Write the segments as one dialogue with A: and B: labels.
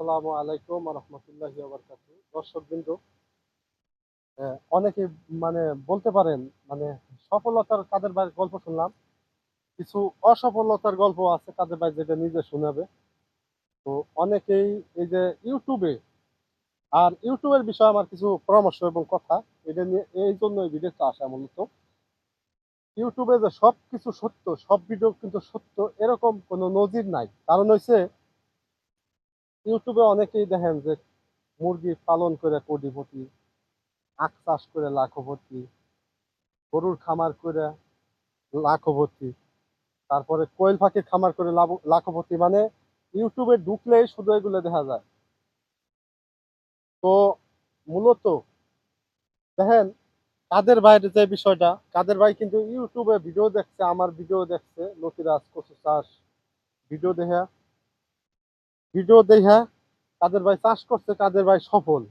A: আসসালামু আলাইকুম রহমতুল্লাহ অনেকে মানে বলতে পারেন মানে সফলতার কাদের গল্প শুনলাম, কিছু অসফলতার গল্প আছে কাদের ভাই যেটা নিজে শোনাবে। তো অনেকেই এই যে ইউটিউবে, আর ইউটিউবের বিষয়ে আমার কিছু পরামর্শ এবং কথা, এটা নিয়ে এই জন্য এই ভিডিওটা আসা মূলত। ইউটিউবে যে সব কিছু সত্য, সব ভিডিও কিন্তু সত্য, এরকম কোনো নজির নাই। কারণ হচ্ছে ইউটিউবে অনেকেই দেখেন যে মুরগি পালন করে কোটিপতি, আখ চাষ করে লাখপতি, গরুর খামার করে লাখপতি, তারপরে কোয়েল পাখির খামার করে লাখপতি মানে ইউটিউবে ঢুকলেই শুধু এগুলো দেখা যায়। তো মূলত দেখেন কাদের ভাইয়ের যে বিষয়টা, কাদের ভাই কিন্তু ইউটিউবে ভিডিও দেখছে, আমার ভিডিও দেখছে, লতিরাজ কচু চাষ ভিডিও দেখা ভিডিও দেখা কাদের ভাই চাষ করছে কাদের ভাই সফল।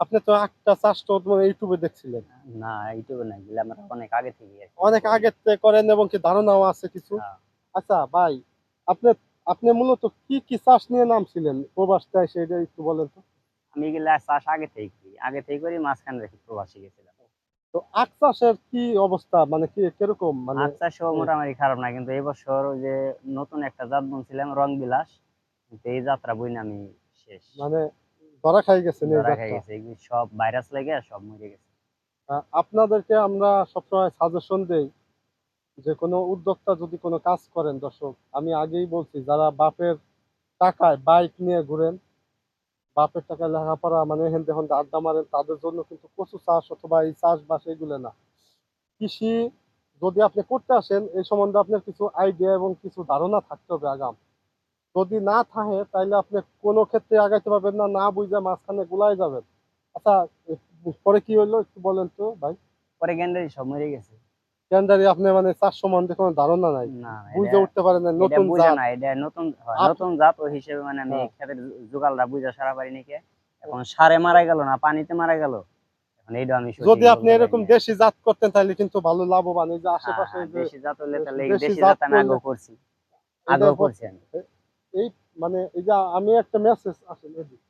A: আপনি তো একটা চাষ তো মানে ইউটিউবে দেখছিলেন।
B: না ইউটিউবে না গেলে আমরা অনেক আগে থেকে
A: অনেক আগে থেকে করেন এবং কি ধারণাও আছে কিছু।
B: হ্যাঁ।
A: আচ্ছা ভাই আপনি আপনি মূলত কি কি চাষ নিয়ে নামছিলেন? প্রবাস সেটা একটু বলেন তো।
B: আমি গেলে চাষ আগে থেকে করি। আগে থেকে করি মাঝখানে রেখে প্রবাসী গেছিলাম।
A: তো আখ চাষের কি অবস্থা? মানে কি কীরকম? মানে
B: আখ চাষও মোটামুটি খারাপ না কিন্তু এবছর ওই যে নতুন একটা জাত বুনছিলাম রং বিলাস। এই যাত্রা আমি শেষ।
A: মানে ধরা খাই গেছেন
B: ধরা খাই গেছে সব ভাইরাস লেগে সব মরে গেছে।
A: আপনাদেরকে আমরা সবসময় সাজেশন দেই যে কোনো উদ্যোক্তা যদি কোনো কাজ করেন দর্শক আমি আগেই বলছি যারা বাপের টাকায় বাইক নিয়ে ঘুরেন বাপের টাকায় লেখাপড়া মানে হেন্দে হন্দে আড্ডা মারেন তাদের জন্য কিন্তু কচু চাষ অথবা এই চাষবাস এগুলো না। কৃষি যদি আপনি করতে আসেন এই সম্বন্ধে আপনার কিছু আইডিয়া এবং কিছু ধারণা থাকতে হবে আগাম। যদি না থাকে তাহলে আপনি কোনো ক্ষেত্রে আগাইতে পারবেন না না বুঝে মাঝখানে গুলাই যাবেন। আচ্ছা পরে কি হইল একটু বলেন তো ভাই।
B: পরে গেন্ডারি সব মরে গেছে।
A: আপনি মানে চাষ সম্বন্ধে কোনো ধারণা নাই? বুঝে উঠতে পারেন না নতুন
B: বুঝা না এটা নতুন নতুন জাত হিসেবে মানে আমি
A: হ্যাঁ।
B: খেতের জোগালটা বুঝা সারা পারি নাকি এখন সারে মারা গেল না পানিতে মারা গেল এইটা আমি
A: যদি আপনি এরকম দেশি জাত করতেন তাহলে কিন্তু ভালো লাভবান। এই যে আশেপাশে
B: হ্যাঁ, দেশি জাত হলে তাহলে
A: দেশি
B: দেশি
A: জাত
B: জাত আমি আগেও করছি। করছি আমি।
A: এই মানে এই যে আমি একটা মেসেজ আসেন এদিক।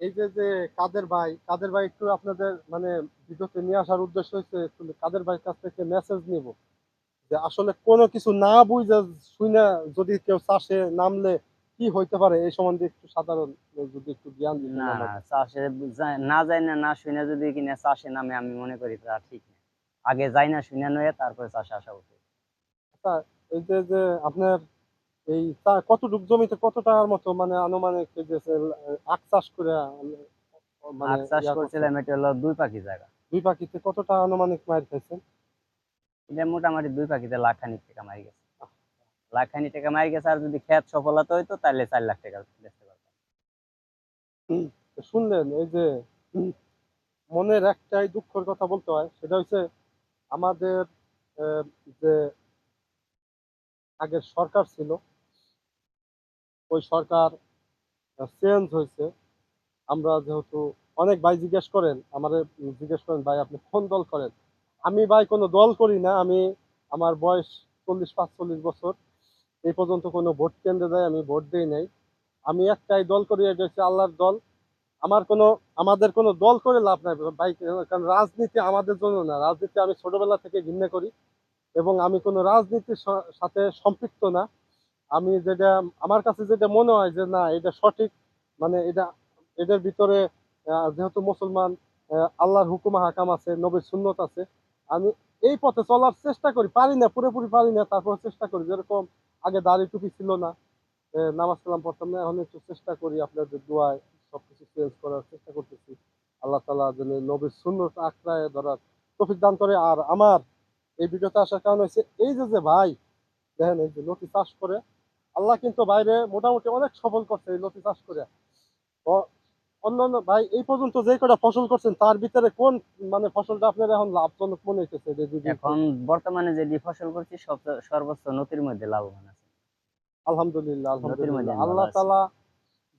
A: এই যে যে কাদের ভাই কাদের ভাই একটু আপনাদের মানে ভিডিওতে নিয়ে আসার উদ্দেশ্য হচ্ছে কাদের ভাইয়ের কাছ থেকে মেসেজ নিব। যে আসলে কোনো কিছু না বুঝে শুনে যদি কেউ চাষে নামলে কি হইতে পারে? এই সম্বন্ধে একটু সাধারণ যদি একটু জ্ঞান দিতেন
B: না চাষে না না না শুনে যদি কিনা চাষে নামে আমি মনে করি তা ঠিক না। আগে যাই না শুনে নয়ে তারপরে চাষে আসা উচিত।
A: আচ্ছা এই যে যে আপনার এই কতটুক জমিতে কত টাকার মতো মানে আনুমানিক আখ চাষ করে মানে
B: আখ চাষ করছিলাম এটা হলো দুই পাখি জায়গা।
A: দুই পাখিতে কত টাকা আনুমানিক মার খাইছেন?
B: এটা মোটামুটি দুই পাখিতে লাখ খানিক টাকা মারি গেছে। লাখ খানিক টাকা মারি গেছে আর যদি খেত সফলতা হইতো তাহলে চার লাখ টাকা বেচতে পারতাম।
A: শুনলেন এই যে মনের একটাই দুঃখের কথা বলতে হয় সেটা হচ্ছে আমাদের যে আগের সরকার ছিল, ওই সরকার চেঞ্জ হয়েছে। আমরা যেহেতু অনেক ভাই জিজ্ঞেস করেন আমাদের জিজ্ঞেস করেন, ভাই, আপনি কোন দল করেন? আমি ভাই কোনো দল করি না, আমি আমার বয়স চল্লিশ, পাঁচচল্লিশ বছর, এই পর্যন্ত কোনো ভোট কেন্দ্রে যাই, আমি ভোট দিই নাই। আমি একটাই দল করি, এটা হচ্ছে আল্লাহর দল। আমার কোনো, আমাদের কোনো দল করে লাভ নাই। ভাই, কারণ রাজনীতি আমাদের জন্য না। রাজনীতি আমি ছোটবেলা থেকে ঘৃণা করি এবং আমি কোনো রাজনীতির সাথে সম্পৃক্ত না। আমি যেটা, আমার কাছে যেটা মনে হয় যে না, এটা সঠিক মানে এটা এটার ভিতরে যেহেতু মুসলমান আল্লাহর হুকুম হাকাম আছে, নবীর সুন্নত আছে, আমি এই পথে চলার চেষ্টা করি। পারি না, পুরোপুরি পারি না, তারপর চেষ্টা করি। যেরকম আগে দাড়ি টুপি ছিল না নামাজ কালাম পড়তাম না, এখন একটু চেষ্টা করি আপনাদের দোয়ায় সবকিছু চেঞ্জ করার চেষ্টা করতেছি। আল্লাহ তালা যেন নবীর সুন্নত আঁকড়ায় ধরার তফিক দান করে। আর আমার এই ভিডিওতে আসার কারণ হচ্ছে এই যে যে ভাই দেখেন এই যে লতি চাষ করে আল্লাহ কিন্তু বাইরে মোটামুটি অনেক সফল করছে এই লতি চাষ করে। অন্যান্য ভাই এই পর্যন্ত যে কটা ফসল করছেন তার ভিতরে কোন মানে ফসলটা আপনার এখন লাভজনক মনে হইতেছে?
B: এখন বর্তমানে যে ফসল করছি সর্বোচ্চ নতির মধ্যে লাভবান আছে।
A: আলহামদুলিল্লাহ আলহামদুলিল্লাহ। আল্লাহ তালা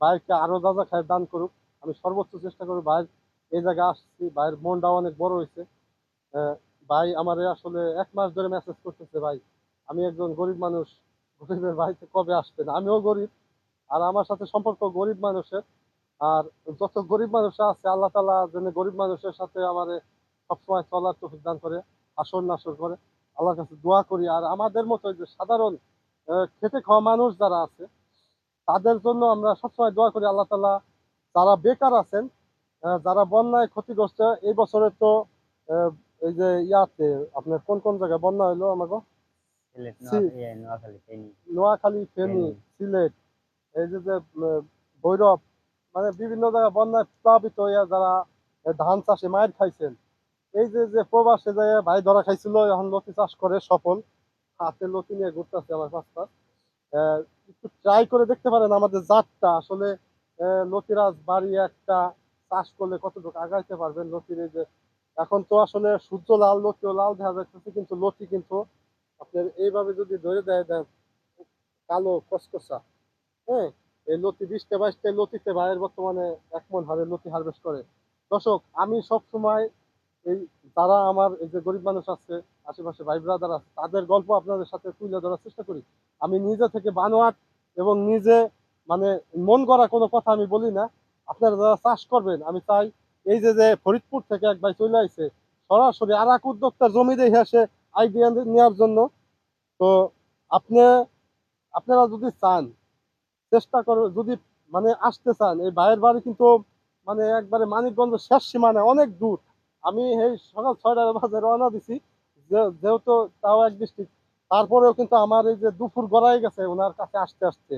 A: ভাইকে আরও যা যা খায় দান করুক। আমি সর্বোচ্চ চেষ্টা করি ভাই, এই জায়গায় আসছি। ভাইয়ের মনটা অনেক বড় হয়েছে। ভাই আমার আসলে এক মাস ধরে মেসেজ করতেছে ভাই, আমি একজন গরিব মানুষ, গরিবের বাড়িতে কবে আসবেন আমিও গরিব, আর আমার সাথে সম্পর্ক গরিব মানুষের। আর যত গরিব মানুষ আছে, আল্লাহ তালা যেন গরিব মানুষের সাথে আমার সবসময় চলার তৌফিক দান করে, আসর নাসর করে। আল্লাহর কাছে দোয়া করি। আর আমাদের মতো যে সাধারণ খেতে খাওয়া মানুষ যারা আছে তাদের জন্য আমরা সবসময় দোয়া করি আল্লাহ তালা যারা বেকার আছেন যারা বন্যায় ক্ষতিগ্রস্ত এই বছরে তো এই যে ইয়াতে আপনার কোন কোন জায়গায় বন্যা হইল আমাকে
B: নোয়াখালী ফেনী।
A: সিলেট এই যে যে ভৈরব মানে বিভিন্ন জায়গায় বন্যায় প্লাবিত হইয়া যারা ধান চাষে মায়ের খাইছেন এই যে যে প্রবাসে যায় ভাই ধরা খাইছিল এখন লতি চাষ করে সফল হাতে লতি নিয়ে ঘুরতেছে আমার পাঁচ পাঁচ। একটু ট্রাই করে দেখতে পারেন আমাদের জাতটা। আসলে লতিরাজ বাড়ি একটা চাষ করলে কতটুকু আগাইতে পারবেন লতির যে, এখন তো আসলে সূর্য লাল, লতিও লাল দেখা যাচ্ছে কিন্তু লতি কিন্তু আপনার এইভাবে যদি ধরে দেয় দেন, কালো কসকসা হ্যাঁ এই লতি বিশটা বাইশটা লতিতে ভাইয়ের বর্তমানে এক মন হারে লতি হারভেস্ট করে। দর্শক, আমি সব সময় এই, যারা আমার এই যে গরিব মানুষ আছে আশেপাশে ভাই ব্রাদার আছে, তাদের গল্প আপনাদের সাথে তুলে ধরার চেষ্টা করি। আমি নিজে থেকে বানোয়াট এবং নিজে মানে মন করা কোনো কথা আমি বলি না। আপনারা যারা চাষ করবেন, আমি চাই এই যে যে ফরিদপুর থেকে এক ভাই চলে আইছে, সরাসরি আর এক উদ্যোক্তার জমি দেখে আসে আইডিয়া নেওয়ার জন্য। তো আপনি, আপনারা যদি চান, চেষ্টা করো, যদি মানে আসতে চান, এই ভাইয়ের বাড়ি কিন্তু মানে একবারে মানিকগঞ্জ শেষ সীমানায় অনেক দূর। আমি এই সকাল ছয়টার বাজে রওনা দিছি। যেহেতু তাও এক ডিস্ট্রিক্ট তারপরেও কিন্তু আমার এই যে দুপুর গড়াই গেছে, ওনার কাছে আসতে আসতে।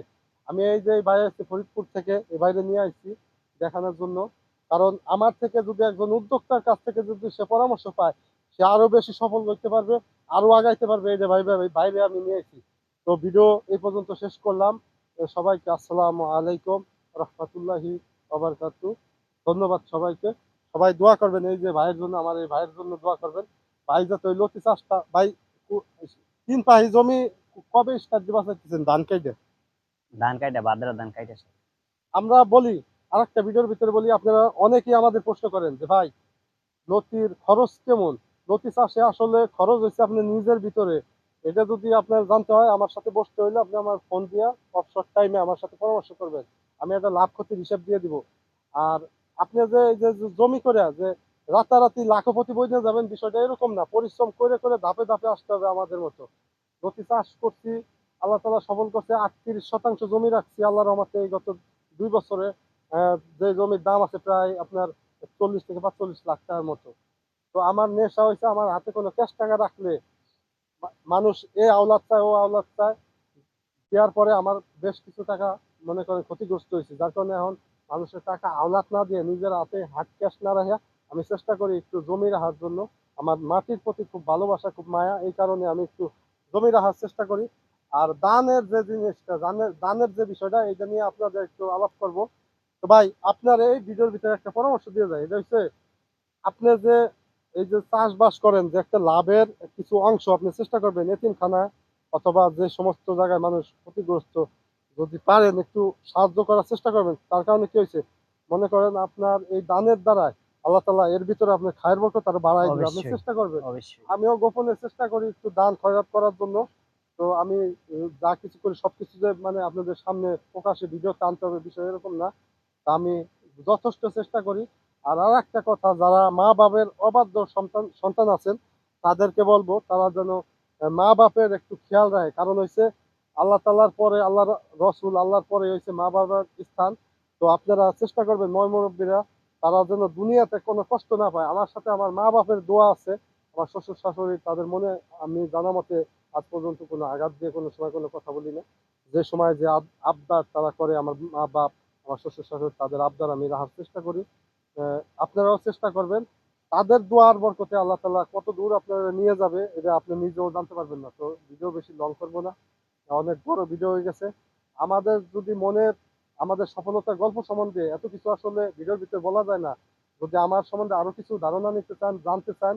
A: আমি এই যে ভাই আসছে ফরিদপুর থেকে এই বাইরে নিয়ে আসছি দেখানোর জন্য। কারণ আমার থেকে যদি একজন উদ্যোক্তার কাছ থেকে যদি সে পরামর্শ পায়, সে আরও বেশি সফল করতে পারবে, আরও আগাইতে পারবে এই যে ভাই ভাই বাইরে আমি নিয়ে আসি তো ভিডিও এই পর্যন্ত শেষ করলাম। সবাইকে আসসালামু আলাইকুম রহমতুল্লাহি ধন্যবাদ সবাইকে। সবাই দোয়া করবেন এই যে ভাইয়ের জন্য, আমার এই ভাইয়ের জন্য দোয়া করবেন। ভাই চাষটা ভাই তিন পাহি জমি কবে স্টার্ট দিবা চাইতেছেন? ধান কেটে
B: ধান কাইটা বাদরা ধান কাইটা
A: আমরা বলি আরেকটা ভিডিওর ভিতরে বলি আপনারা অনেকেই আমাদের প্রশ্ন করেন যে ভাই লতির খরচ কেমন? লতি চাষে আসলে খরচ হয়েছে আপনার নিজের ভিতরে। এটা যদি আপনার জানতে হয় আমার সাথে বসতে হইলে আপনি আমার ফোন দিয়া অবসর টাইমে আমার সাথে পরামর্শ করবেন। আমি একটা লাভ ক্ষতির হিসাব দিয়ে দিব। আর আপনি যে এই যে জমি করে যে রাতারাতি লাখপতি বই নিয়ে যাবেন, বিষয়টা এরকম না। পরিশ্রম করে করে ধাপে ধাপে আসতে হবে আমাদের মতো। লতি চাষ করছি, আল্লাহ তালা সফল করছে, আটত্রিশ শতাংশ জমি রাখছি আল্লাহ রহমতে এই গত দুই বছরে। যে জমির দাম আছে প্রায় আপনার চল্লিশ থেকে পাঁচচল্লিশ লাখ টাকার মতো। তো আমার নেশা হয়েছে, আমার হাতে কোনো ক্যাশ টাকা রাখলে মানুষ এ আওলাদ চায়, ও আওলাদ চায়। দেওয়ার পরে আমার বেশ কিছু টাকা মনে করেন ক্ষতিগ্রস্ত হয়েছে। যার কারণে এখন মানুষের টাকা আওলাদ না দিয়ে নিজের হাতে হাত ক্যাশ না রাখা আমি চেষ্টা করি একটু জমি রাখার জন্য। আমার মাটির প্রতি খুব ভালোবাসা, খুব মায়া, এই কারণে আমি একটু জমি রাখার চেষ্টা করি। আর দানের যে জিনিসটা, দানের দানের যে বিষয়টা এটা নিয়ে আপনাদের একটু আলাপ করব। তো ভাই, আপনার এই ভিডিওর ভিতরে একটা পরামর্শ দিয়ে যায় এটা হচ্ছে, আপনি যে, এই যে চাষবাস করেন, যে একটা লাভের কিছু অংশ আপনি চেষ্টা করবেন, এতিমখানা অথবা যে সমস্ত জায়গায় মানুষ ক্ষতিগ্রস্ত যদি পারেন, একটু সাহায্য করার চেষ্টা করবেন। তার কারণে কি হয়েছে? মনে করেন আপনার এই দানের দ্বারাই আল্লাহ তালা এর ভিতরে আপনি খায়ের বরকত তারা বাড়াই দিবে। আপনি চেষ্টা করবেন। আমিও গোপনে চেষ্টা করি একটু দান খয়রাত করার জন্য। তো আমি যা কিছু করি সবকিছু যে মানে আপনাদের সামনে প্রকাশে ভিডিও আনতে হবে বিষয় এরকম না। তা আমি যথেষ্ট চেষ্টা করি। আর আর একটা কথা যারা মা বাবের অবাধ্য সন্তান সন্তান আছেন তাদেরকে বলব তারা যেন মা বাপের একটু খেয়াল রাখে। কারণ হচ্ছে আল্লাহ তাল্লার পরে আল্লাহর রসুল আল্লাহর পরে হয়েছে মা বাবার স্থান। তো আপনারা চেষ্টা করবেন ময় মুরব্বীরা তারা যেন দুনিয়াতে কোনো কষ্ট না পায়। আমার সাথে আমার মা বাপের দোয়া আছে। আমার শ্বশুর, শাশুড়ি, তাদের মনে আমি জানা মতে আজ পর্যন্ত কোনো আঘাত দিয়ে কোনো সময় কোনো কথা বলি না যে সময় যে আব- আবদার তারা করে আমার মা বাপ আমার শ্বশুর, শাশুড়ি, তাদের আবদার আমি রাখার চেষ্টা করি। আপনারাও চেষ্টা করবেন। তাদের দোয়ার বরকতে আল্লাহ তালা কত দূর আপনারা নিয়ে যাবে, এটা আপনি নিজেও জানতে পারবেন না। তো ভিডিও বেশি লং করব না। অনেক বড় ভিডিও হয়ে গেছে। আমাদের যদি মনের আমাদের সফলতার গল্প সম্বন্ধে এত কিছু আসলে ভিডিওর ভিতরে বলা যায় না। যদি আমার সম্বন্ধে আরও কিছু ধারণা নিতে চান, জানতে চান,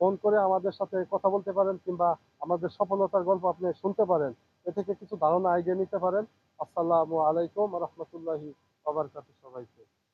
A: ফোন করে আমাদের সাথে কথা বলতে পারেন কিংবা আমাদের সফলতার গল্প আপনি শুনতে পারেন, এ থেকে কিছু ধারণা আইডিয়া নিতে পারেন। আসসালামু আলাইকুম রহমতুল্লাহি সবাইকে।